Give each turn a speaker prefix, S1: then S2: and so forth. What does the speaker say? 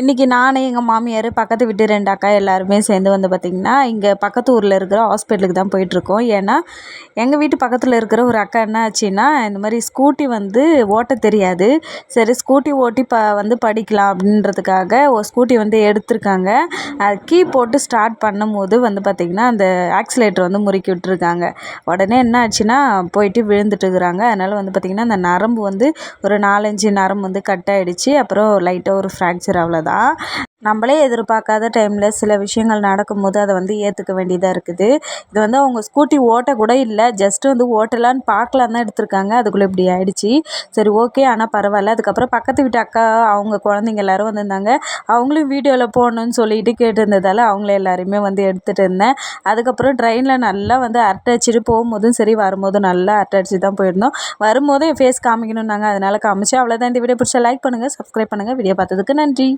S1: இன்றைக்கி நான் எங்கள் மாமியார் பக்கத்து வீட்டு ரெண்டு அக்கா எல்லாருமே சேர்ந்து வந்து பார்த்திங்கன்னா இங்கே பக்கத்து ஊரில் இருக்கிற ஹாஸ்பிட்டலுக்கு தான் போயிட்டுருக்கோம். ஏன்னா எங்கள் வீட்டு பக்கத்தில் இருக்கிற ஒரு அக்கா என்ன ஆச்சுன்னா இந்த மாதிரி ஸ்கூட்டி வந்து ஓட்ட தெரியாது. சரி ஸ்கூட்டி ஓட்டி ப வந்து படிக்கலாம் அப்படின்றதுக்காக ஒரு ஸ்கூட்டி வந்து எடுத்திருக்காங்க. அது கீ போட்டு ஸ்டார்ட் பண்ணும்போது வந்து பார்த்திங்கன்னா அந்த ஆக்சிலேட்டர் வந்து முறுக்கி விட்டுருக்காங்க. உடனே என்ன ஆச்சுன்னா போயிட்டு விழுந்துட்டுருக்குறாங்க. அதனால் வந்து பார்த்திங்கன்னா அந்த நரம்பு வந்து ஒரு நாலஞ்சு நரம்பு வந்து கட் ஆகிடுச்சி அப்புறம் லைட்டாக ஒரு ஃப்ராக்சர் அவ்வளோதான் நம்மளே எதிர்பார்க்காத டைமில் சில விஷயங்கள் நடக்கும்போது அதை வந்து ஏற்றுக்க வேண்டியதாக இருக்குது. இது வந்து அவங்க ஸ்கூட்டி ஓட்ட கூட இல்லை. ஜஸ்ட்டு வந்து ஓட்டலான்னு பார்க்கலான்னு தான் எடுத்திருக்காங்க. அதுக்குள்ளே இப்படி ஆயிடுச்சு. சரி ஓகே ஆனால் பரவாயில்ல. அதுக்கப்புறம் பக்கத்து வீட்டு அக்கா அவங்க குழந்தைங்க எல்லோரும் வந்திருந்தாங்க. அவங்களும் வீடியோவில் போடணுன்னு சொல்லிட்டு கேட்டிருந்ததால் அவங்கள எல்லாருமே வந்து எடுத்துகிட்டு இருந்தேன். அதுக்கப்புறம் ட்ரெயினில் நல்லா வந்து அரட்டை அடிச்சுட்டு போகும்போதும் சரி வரும்போதும் நல்லா அரட்டை அடிச்சு தான் போயிருந்தோம். வரும்போதும் என் ஃபேஸ் காமிக்கணுன்னாங்க அதனால் காமிச்சு அவ்வளோதான் இந்த வீடியோ பிடிச்சா லைக் பண்ணுங்கள் சப்ஸ்கிரைப் பண்ணுங்கள் வீடியோ பார்த்ததுக்கு நன்றி.